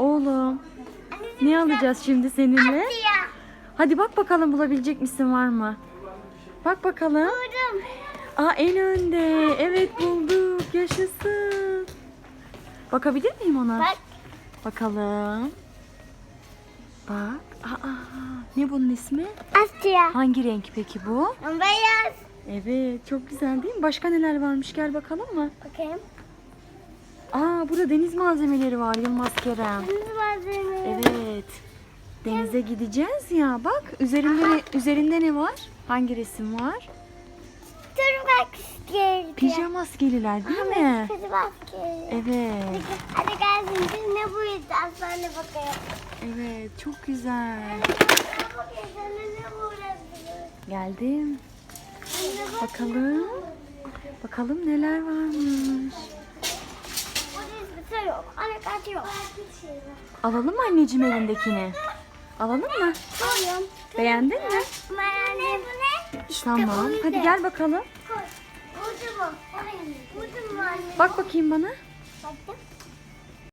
Oğlum ne alacağız şimdi seninle? Hadi bak bakalım bulabilecek misin var mı? Bak bakalım. Buldum. Aa en önde. Evet bulduk. Yaşasın. Bakabilir miyim ona? Bak. Bakalım. Bak. Aa, ne bunun ismi? Asya. Hangi renk peki bu? Beyaz. Evet çok güzel değil mi? Başka neler varmış gel bakalım mı? Bakayım. Aa burada deniz malzemeleri var Yılmaz Kerem. Kırmızı malzeme. Evet. Denize gideceğiz ya. Bak üzerinde ne, üzerinde ne var? Hangi resim var? Bak istiyorum. Pijama maskeliler değil mi? Kızı maske. Evet. Hadi gel şimdi ne bu yüzden sonra bakayım. Evet çok güzel. Geldim. Bakalım. Bakalım neler varmış. Şey yok. Anne kaç yok. Alalım mı anneciğim elindekini? Alalım mı? Koyun. Beğendin mi? Ne? İşte Tamam. bu Hadi yüzden. gel bakalım. Koy. Burada mı? Burada mı anne? Bak bakayım bana. Baktım.